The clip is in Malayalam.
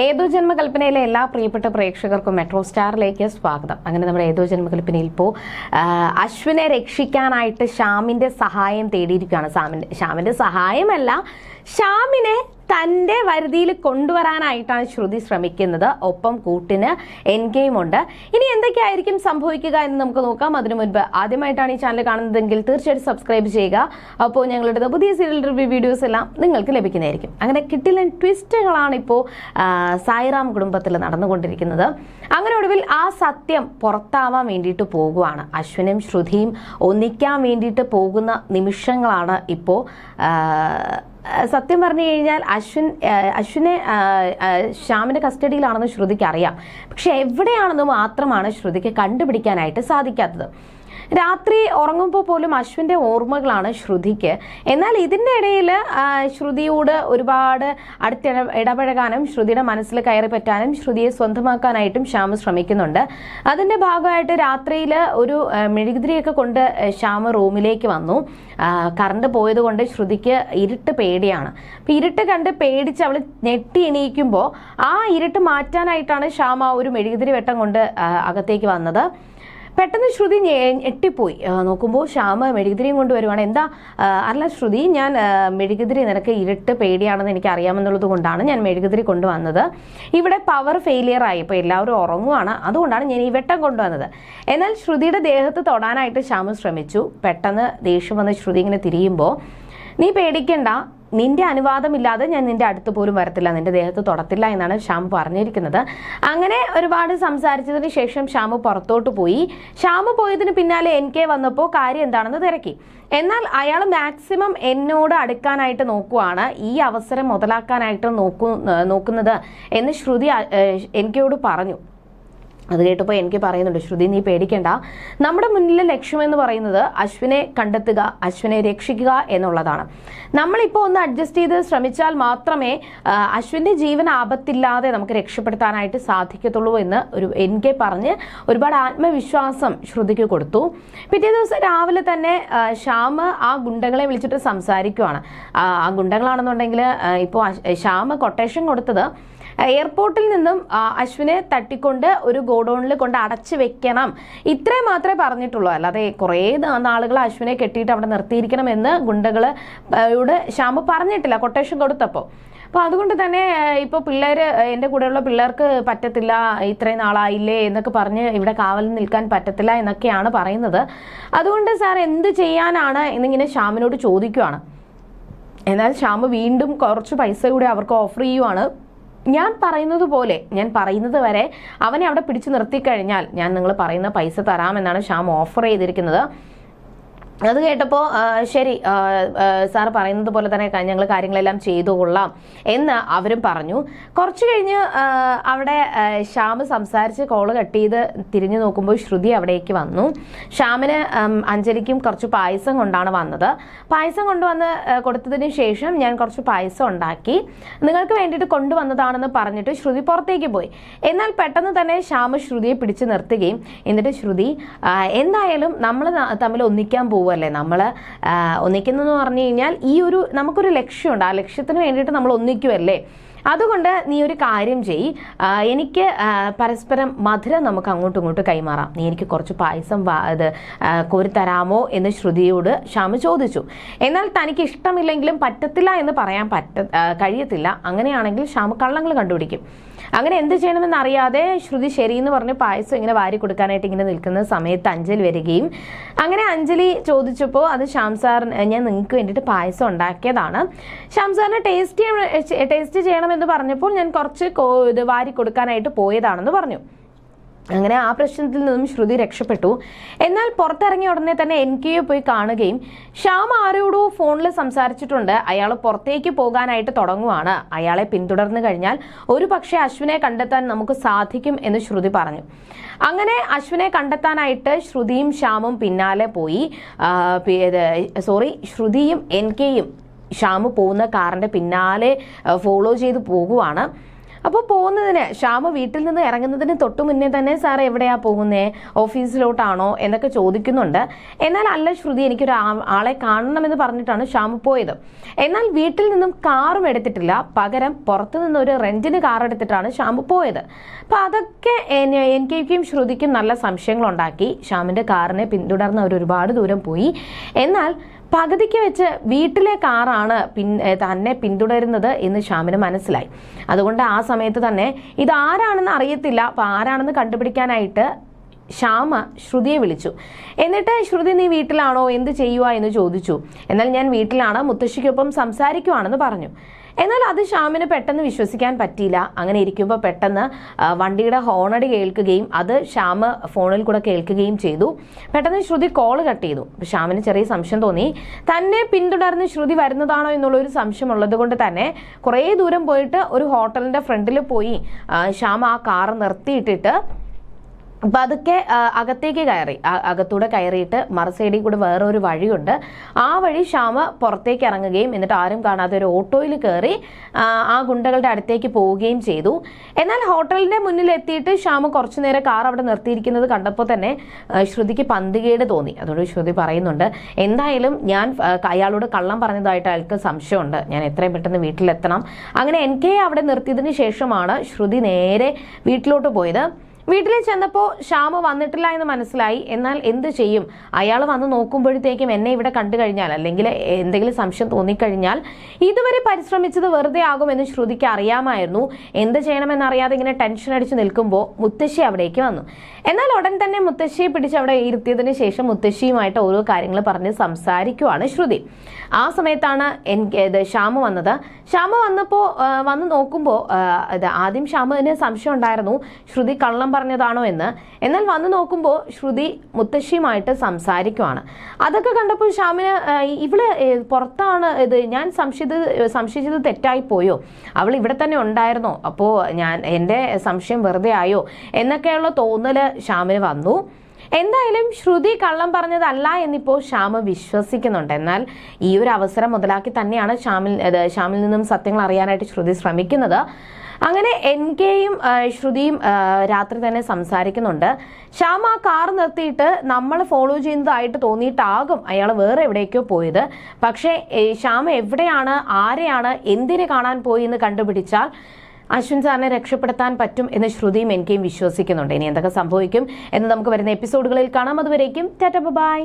ഏതോ ജന്മകൽപ്പനയിലെ എല്ലാ പ്രിയപ്പെട്ട പ്രേക്ഷകർക്കും മെട്രോ സ്റ്റാറിലേക്ക് സ്വാഗതം. അങ്ങനെ നമ്മുടെ ഏതോ ജന്മകൽപ്പനയിൽ ഇപ്പോൾ അശ്വിനെ രക്ഷിക്കാനായിട്ട് ശ്യാമിന്റെ സഹായം തേടിയിരിക്കുകയാണ്. ശ്യാമിന്റെ ശ്യാമിന്റെ സഹായമല്ല ശ്യാമിനെ തന്റെ വരുതിയിൽ കൊണ്ടുവരാനായിട്ടാണ് ശ്രുതി ശ്രമിക്കുന്നത്. ഒപ്പം കൂട്ടിന് എൻ ഗെയിം ഉണ്ട്. ഇനി എന്തൊക്കെയായിരിക്കും സംഭവിക്കുക എന്ന് നമുക്ക് നോക്കാം. അതിനു മുൻപ് ആദ്യമായിട്ടാണ് ഈ ചാനൽ കാണുന്നതെങ്കിൽ തീർച്ചയായിട്ടും സബ്സ്ക്രൈബ് ചെയ്യുക. അപ്പോൾ ഞങ്ങളുടെ പുതിയ സീരിയൽ റിവ്യൂ വീഡിയോസ് എല്ലാം നിങ്ങൾക്ക് ലഭിക്കുന്നതായിരിക്കും. അങ്ങനെ കിട്ടിലൻ ട്വിസ്റ്റുകളാണ് ഇപ്പോൾ സായിറാം കുടുംബത്തിൽ നടന്നുകൊണ്ടിരിക്കുന്നത്. അങ്ങനെ ഒടുവിൽ ആ സത്യം പുറത്താവാൻ വേണ്ടിയിട്ട് പോകുവാണ്. അശ്വിനും ശ്രുതിയും ഒന്നിക്കാൻ വേണ്ടിയിട്ട് പോകുന്ന നിമിഷങ്ങളാണ് ഇപ്പോൾ സത്യം പറഞ്ഞു കഴിഞ്ഞാൽ അശ്വിൻ അശ്വിനെ ശ്യാമിന്റെ കസ്റ്റഡിയിലാണെന്ന് ശ്രുതിക്ക് അറിയാം. പക്ഷെ എവിടെയാണെന്ന് മാത്രമാണ് ശ്രുതിക്ക് കണ്ടുപിടിക്കാനായിട്ട് സാധിക്കാത്തത്. രാത്രി ഉറങ്ങുമ്പോൾ പോലും അശ്വിന്റെ ഓർമ്മകളാണ് ശ്രുതിക്ക്. എന്നാൽ ഇതിന്റെ ഇടയിൽ ശ്രുതിയോട് ഒരുപാട് അടുത്ത ഇടപഴകാനും ശ്രുതിയുടെ മനസ്സിൽ കയറി പറ്റാനും ശ്രുതിയെ സ്വന്തമാക്കാനായിട്ടും ശ്യാമ ശ്രമിക്കുന്നുണ്ട്. അതിന്റെ ഭാഗമായിട്ട് രാത്രിയിൽ ഒരു മെഴുകുതിരിയൊക്കെ കൊണ്ട് ശ്യാമ റൂമിലേക്ക് വന്നു. കറണ്ട് പോയത് കൊണ്ട് ശ്രുതിക്ക് ഇരുട്ട് പേടിയാണ്. അപ്പം ഇരുട്ട് കണ്ട് പേടിച്ച് അവൾ ഞെട്ടി എണീക്കുമ്പോൾ ആ ഇരുട്ട് മാറ്റാനായിട്ടാണ് ശ്യാമ ഒരു മെഴുകുതിരി വെട്ടം കൊണ്ട് അകത്തേക്ക് വന്നത്. പെട്ടെന്ന് ശ്രുതി എട്ടിപ്പോയി നോക്കുമ്പോൾ ശ്യാമ മെഴുകുതിരിയും കൊണ്ടുവരുവാണ്. എന്താ അല്ല ശ്രുതി ഞാൻ മെഴുകുതിരി നിനക്ക് ഇരുട്ട് പേടിയാണെന്ന് എനിക്ക് അറിയാമെന്നുള്ളത് കൊണ്ടാണ് ഞാൻ മെഴുകുതിരി കൊണ്ടുവന്നത്. ഇവിടെ പവർ ഫെയിലിയർ ആയി. ഇപ്പോൾ എല്ലാവരും ഉറങ്ങുവാണ്. അതുകൊണ്ടാണ് ഞാൻ ഈ വെട്ടം കൊണ്ടുവന്നത്. എന്നാൽ ശ്രുതിയുടെ ദേഹത്ത് തൊടാനായിട്ട് ശ്യാമ ശ്രമിച്ചു. പെട്ടെന്ന് ദേഷ്യം വന്ന് ശ്രുതി ഇങ്ങനെ തിരിയുമ്പോൾ നീ പേടിക്കണ്ട. നിന്റെ അനുവാദമില്ലാതെ ഞാൻ നിന്റെ അടുത്ത് പോലും വരത്തില്ല. നിന്റെ ദേഹത്ത് തൊടത്തില്ല എന്നാണ് ശ്യാം പറഞ്ഞിരിക്കുന്നത്. അങ്ങനെ ഒരുപാട് സംസാരിച്ചതിന് ശേഷം ഷാമു പുറത്തോട്ട് പോയി. ഷാമു പോയതിന് പിന്നാലെ എൻ കെ വന്നപ്പോൾ കാര്യം എന്താണെന്ന് തിരക്കി. എന്നാൽ അയാൾ മാക്സിമം എന്നോട് അടുക്കാനായിട്ട് നോക്കുവാണ്. ഈ അവസരം മുതലാക്കാനായിട്ട് നോക്കൂ നോക്കുന്നത് എന്ന് ശ്രുതി എൻ കെയോട് പറഞ്ഞു. അത് കേട്ടപ്പോൾ എനിക്ക് പറയുന്നുണ്ട് ശ്രുതി നീ പേടിക്കണ്ട. നമ്മുടെ മുന്നിലെ ലക്ഷ്യമെന്ന് പറയുന്നത് അശ്വിനെ കണ്ടെത്തുക അശ്വിനെ രക്ഷിക്കുക എന്നുള്ളതാണ്. നമ്മളിപ്പോൾ ഒന്ന് അഡ്ജസ്റ്റ് ചെയ്ത് ശ്രമിച്ചാൽ മാത്രമേ അശ്വിന്റെ ജീവൻ ആപത്തില്ലാതെ നമുക്ക് രക്ഷപ്പെടുത്താനായിട്ട് സാധിക്കത്തുള്ളൂ എന്ന് ഒരു എൻ കെ പറഞ്ഞ് ഒരുപാട് ആത്മവിശ്വാസം ശ്രുതിക്ക് കൊടുത്തു. പിറ്റേ ദിവസം രാവിലെ തന്നെ ശ്യാമ് ആ ഗുണ്ടകളെ വിളിച്ചിട്ട് സംസാരിക്കുവാണ്. ആ ഗുണ്ടകളാണെന്നുണ്ടെങ്കിൽ ഇപ്പോൾ ശ്യാമ് കൊട്ടേഷൻ കൊടുത്തത് എയർപോർട്ടിൽ നിന്നും അശ്വിനെ തട്ടിക്കൊണ്ട് ഒരു ഗോഡൌണിൽ കൊണ്ട് അടച്ചു വെക്കണം. ഇത്രയും മാത്രമേ പറഞ്ഞിട്ടുള്ളൂ. അല്ലാതെ കുറേ നാളുകൾ അശ്വിനെ കെട്ടിയിട്ട് അവിടെ നിർത്തിയിരിക്കണം എന്ന് ഗുണ്ടകൾ ശ്യാമ് പറഞ്ഞിട്ടില്ല കൊട്ടേഷൻ കൊടുത്തപ്പോൾ അപ്പോൾ അതുകൊണ്ട് തന്നെ ഇപ്പോൾ പിള്ളേർ എന്റെ കൂടെയുള്ള പിള്ളേർക്ക് പറ്റത്തില്ല ഇത്രയും നാളായില്ലേ എന്നൊക്കെ പറഞ്ഞ് ഇവിടെ കാവലിൽ നിൽക്കാൻ പറ്റത്തില്ല എന്നൊക്കെയാണ് പറയുന്നത്. അതുകൊണ്ട് സാർ എന്ത് ചെയ്യാനാണ് എന്നിങ്ങനെ ശ്യാമിനോട് ചോദിക്കുവാണ്. എന്നാൽ ശ്യാമ് വീണ്ടും കുറച്ച് പൈസ കൂടി അവർക്ക് ഓഫർ ചെയ്യുവാണ്. ഞാൻ പറയുന്നത് പോലെ ഞാൻ പറയുന്നത് വരെ അവനെ അവിടെ പിടിച്ചു നിർത്തിക്കഴിഞ്ഞാൽ ഞാൻ നിങ്ങൾ പറയുന്ന പൈസ തരാമെന്നാണ് ശ്യാം ഓഫർ ചെയ്തിരിക്കുന്നത്. അത് കേട്ടപ്പോൾ ശരി സാർ പറയുന്നത് പോലെ തന്നെ ഞങ്ങൾ കാര്യങ്ങളെല്ലാം ചെയ്തു കൊള്ളാം എന്ന് അവരും പറഞ്ഞു. കുറച്ച് കഴിഞ്ഞ് അവിടെ ശ്യാമ് സംസാരിച്ച് കോൾ കട്ട് ചെയ്ത് തിരിഞ്ഞു നോക്കുമ്പോൾ ശ്രുതി അവിടേക്ക് വന്നു. ശ്യാമിന് അഞ്ജലിക്കും കുറച്ച് പായസം കൊണ്ടാണ് വന്നത്. പായസം കൊണ്ടുവന്ന് കൊടുത്തതിന് ശേഷം ഞാൻ കുറച്ച് പായസം ഉണ്ടാക്കി. നിങ്ങൾക്ക് വേണ്ടിയിട്ട് കൊണ്ടുവന്നതാണെന്ന് പറഞ്ഞിട്ട് ശ്രുതി പുറത്തേക്ക് പോയി. എന്നാൽ പെട്ടെന്ന് തന്നെ ശ്യാമ് ശ്രുതിയെ പിടിച്ചു നിർത്തുകയും എന്നിട്ട് ശ്രുതി എന്തായാലും നമ്മൾ തമ്മിൽ ഒന്നിക്കാൻ പോവുമല്ലേ നമ്മൾ ഒന്നിക്കുന്നതെന്ന് പറഞ്ഞു കഴിഞ്ഞാൽ ഈ ഒരു നമുക്കൊരു ലക്ഷ്യമുണ്ട്. ആ ലക്ഷ്യത്തിന് വേണ്ടിയിട്ട് നമ്മൾ ഒന്നിക്കുമല്ലേ അതുകൊണ്ട് നീ ഒരു കാര്യം ചെയ് എനിക്ക് പരസ്പരം മധുരം നമുക്ക് അങ്ങോട്ടും ഇങ്ങോട്ടും കൈമാറാം. നീ എനിക്ക് കുറച്ച് പായസം ഇത് കോരിത്തരാമോ എന്ന് ശ്രുതിയോട് ശ്യാമ് ചോദിച്ചു. എന്നാൽ തനിക്ക് ഇഷ്ടമില്ലെങ്കിലും പറ്റത്തില്ല എന്ന് പറയാൻ പറ്റ കഴിയത്തില്ല. അങ്ങനെയാണെങ്കിൽ ശ്യാമ് കള്ളങ്ങൾ കണ്ടുപിടിക്കും. അങ്ങനെ എന്ത് ചെയ്യണമെന്ന് അറിയാതെ ശ്രുതി ശരി എന്ന് പറഞ്ഞ് പായസം ഇങ്ങനെ വാരി കൊടുക്കാനായിട്ട് ഇങ്ങനെ നിൽക്കുന്ന സമയത്ത് അഞ്ജലി വരികയും അങ്ങനെ അഞ്ജലി ചോദിച്ചപ്പോൾ അത് ശ്യാം സാർ ഞാൻ നിങ്ങൾക്ക് വേണ്ടിയിട്ട് പായസം ഉണ്ടാക്കിയതാണ്. ശ്യാം സാറിന് ടേസ്റ്റ് ടേസ്റ്റ് ചെയ്യണമെന്ന് പറഞ്ഞപ്പോൾ ഞാൻ കുറച്ച് ഇത് വാരി കൊടുക്കാനായിട്ട് പോയതാണെന്ന് പറഞ്ഞു. അങ്ങനെ ആ പ്രശ്നത്തിൽ നിന്നും ശ്രുതി രക്ഷപ്പെട്ടു. എന്നാൽ പുറത്തിറങ്ങിയ ഉടനെ തന്നെ എൻ കെയെ പോയി കാണുകയും ശ്യാം ആരോടോ ഫോണിൽ സംസാരിച്ചിട്ടുണ്ട്. അയാൾ പുറത്തേക്ക് പോകാനായിട്ട് തുടങ്ങുവാണ്. അയാളെ പിന്തുടർന്നു കഴിഞ്ഞാൽ ഒരു പക്ഷേ അശ്വിനെ കണ്ടെത്താൻ നമുക്ക് സാധിക്കും എന്ന് ശ്രുതി പറഞ്ഞു. അങ്ങനെ അശ്വിനെ കണ്ടെത്താനായിട്ട് ശ്രുതിയും ശ്യാമും പിന്നാലെ പോയി. സോറി ശ്രുതിയും എൻ കെയും ശ്യാമ് പോകുന്ന കാറിന്റെ പിന്നാലെ ഫോളോ ചെയ്ത് പോകുവാണ്. അപ്പോൾ പോകുന്നതിന് ശ്യാമ വീട്ടിൽ നിന്ന് ഇറങ്ങുന്നതിന് തൊട്ടു മുന്നേ തന്നെ സാർ എവിടെയാ പോകുന്നേ? ഓഫീസിലോട്ടാണോ? എന്നൊക്കെ ചോദിക്കുന്നുണ്ട്. എന്നാൽ അല്ല ശ്രുതി എനിക്കൊരു ആളെ കാണണമെന്ന് പറഞ്ഞിട്ടാണ് ശ്യാമ പോയത്. എന്നാൽ വീട്ടിൽ നിന്നും കാറും എടുത്തിട്ടില്ല. പകരം പുറത്തു നിന്ന് ഒരു റെന്റിന് കാർ എടുത്തിട്ടാണ് ശ്യാമ പോയത്. അപ്പോൾ അതൊക്കെ എൻ കെ എനിക്കും ശ്രുതിക്കും നല്ല സംശയങ്ങളുണ്ടാക്കി. ശ്യാമിന്റെ കാറിനെ പിന്തുടർന്ന് അവർ ഒരുപാട് ദൂരം പോയി. എന്നാൽ പകുതിക്ക് വെച്ച് വീട്ടിലെ കാറാണ് പിൻ തന്നെ പിന്തുടരുന്നത് എന്ന് ഷാമിന് മനസ്സിലായി. അതുകൊണ്ട് ആ സമയത്ത് തന്നെ ഇത് ആരാണെന്ന് അറിയത്തില്ല. അപ്പം ആരാണെന്ന് കണ്ടുപിടിക്കാനായിട്ട് ശ്യാമ ശ്രുതിയെ വിളിച്ചു. എന്നിട്ട് ശ്രുതി നീ വീട്ടിലാണോ? എന്ത് ചെയ്യുക എന്ന് ചോദിച്ചു. എന്നാൽ ഞാൻ വീട്ടിലാണ് മുത്തശ്ശിക്കൊപ്പം സംസാരിക്കുവാണെന്ന് പറഞ്ഞു. എന്നാൽ അത് ഷാമിന് പെട്ടെന്ന് വിശ്വസിക്കാൻ പറ്റിയില്ല. അങ്ങനെ ഇരിക്കുമ്പോൾ പെട്ടെന്ന് വണ്ടിയുടെ ഹോണടി കേൾക്കുകയും അത് ശ്യാമ് ഫോണിൽ കൂടെ കേൾക്കുകയും ചെയ്തു. പെട്ടെന്ന് ശ്രുതി കോൾ കട്ട് ചെയ്തു. ശ്യാമിന് ചെറിയ സംശയം തോന്നി. തന്നെ പിന്തുടർന്ന് ശ്രുതി വരുന്നതാണോ എന്നുള്ള ഒരു സംശയം ഉള്ളത് കൊണ്ട് തന്നെ കുറേ ദൂരം പോയിട്ട് ഒരു ഹോട്ടലിന്റെ ഫ്രണ്ടിൽ പോയി ഷ്യാം ആ കാർ നിർത്തിയിട്ടിട്ട് പതുക്കെ അതൊക്കെ അകത്തേക്ക് കയറി. അകത്തൂടെ കയറിയിട്ട് മറുസൈഡിൽ കൂടെ വേറൊരു വഴിയുണ്ട്. ആ വഴി ശ്യാമ പുറത്തേക്ക് ഇറങ്ങുകയും എന്നിട്ട് ആരും കാണാതെ ഒരു ഓട്ടോയിൽ കയറി ആ, ഗുണ്ടകളുടെ അടുത്തേക്ക് പോവുകയും ചെയ്തു. എന്നാൽ ഹോട്ടലിന്റെ മുന്നിൽ എത്തിയിട്ട് ശ്യാമ കുറച്ചു നേരം കാർ അവിടെ നിർത്തിയിരിക്കുന്നത് കണ്ടപ്പോൾ തന്നെ ശ്രുതിക്ക് പന്തികേട് തോന്നി. അതോട് ശ്രുതി പറയുന്നുണ്ട് എന്തായാലും ഞാൻ അയാളോട് കള്ളം പറഞ്ഞതായിട്ട് അയാൾക്ക് സംശയമുണ്ട്. ഞാൻ എത്രയും പെട്ടെന്ന് വീട്ടിലെത്തണം. അങ്ങനെ എൻ കെ അവിടെ നിർത്തിയതിന് ശേഷമാണ് ശ്രുതി നേരെ വീട്ടിലോട്ട് പോയത്. വീട്ടിൽ ചെന്നപ്പോൾ ശ്യാമ വന്നിട്ടില്ല എന്ന് മനസ്സിലായി. എന്നാൽ എന്ത് ചെയ്യും? അയാൾ വന്ന് നോക്കുമ്പോഴത്തേക്കും എന്നെ ഇവിടെ കണ്ടു കഴിഞ്ഞാൽ അല്ലെങ്കിൽ എന്തെങ്കിലും സംശയം തോന്നിക്കഴിഞ്ഞാൽ ഇതുവരെ പരിശ്രമിച്ചത് വെറുതെ ആകുമെന്ന് ശ്രുതിക്ക് അറിയാമായിരുന്നു. എന്ത് ചെയ്യണമെന്നറിയാതെ ഇങ്ങനെ ടെൻഷൻ അടിച്ച് നിൽക്കുമ്പോൾ മുത്തശ്ശി അവിടേക്ക് വന്നു. എന്നാൽ ഉടൻ തന്നെ മുത്തശ്ശിയെ പിടിച്ച് അവിടെ ഇരുത്തിയതിന് ശേഷം മുത്തശ്ശിയുമായിട്ട് ഓരോ കാര്യങ്ങൾ പറഞ്ഞ് സംസാരിക്കുവാണ് ശ്രുതി. ആ സമയത്താണ് എനിക്ക് ശ്യാമ വന്നത്. ശ്യാമ വന്നപ്പോൾ വന്ന് നോക്കുമ്പോൾ ആദ്യം ശ്യാമന് സംശയം ഉണ്ടായിരുന്നു ശ്രുതി കള്ളം പറഞ്ഞതാണോ എന്ന്. എന്നാൽ വന്ന് നോക്കുമ്പോൾ ശ്രുതി മുത്തശ്ശിയുമായിട്ട് സംസാരിക്കുവാണ്. അതൊക്കെ കണ്ടപ്പോൾ ശ്യാമിന് ഇവൾ പുറത്താണ് ഇത് ഞാൻ സംശയത് സംശയിച്ചത് തെറ്റായി പോയോ? അവൾ ഇവിടെ തന്നെ ഉണ്ടായിരുന്നോ? അപ്പോൾ ഞാൻ എന്റെ സംശയം വെറുതെ ആയോ? എന്നൊക്കെയുള്ള തോന്നൽ ശ്യാമിന് വന്നു. എന്തായാലും ശ്രുതി കള്ളം പറഞ്ഞതല്ല എന്നിപ്പോൾ ശ്യാമ വിശ്വസിക്കുന്നുണ്ട്. എന്നാൽ ഈ ഒരു അവസരം മുതലാക്കി തന്നെയാണ് ശ്യാമിൽ ശ്യാമിൽ നിന്നും സത്യങ്ങൾ അറിയാനായിട്ട് ശ്രുതി ശ്രമിക്കുന്നത്. അങ്ങനെ എൻ കെയും ശ്രുതിയും രാത്രി തന്നെ സംസാരിക്കുന്നുണ്ട്. ശ്യാം ആ കാർ നിർത്തിയിട്ട് നമ്മൾ ഫോളോ ചെയ്യുന്നതായിട്ട് തോന്നിയിട്ടാകും അയാൾ വേറെ എവിടേക്കോ പോയത്. പക്ഷേ ശ്യാമ ശ്യാം എവിടെയാണ് ആരെയാണ് എന്തിനു കാണാൻ പോയി എന്ന് കണ്ടുപിടിച്ചാൽ അശ്വിൻ സാറിനെ രക്ഷപ്പെടുത്താൻ പറ്റും എന്ന് ശ്രുതിയും എനിക്കും വിശ്വസിക്കുന്നുണ്ട്. ഇനി എന്തൊക്കെ സംഭവിക്കും എന്ന് നമുക്ക് വരുന്ന എപ്പിസോഡുകളിൽ കാണാം. അതുവരേക്കും ടാറ്റ ബൈ.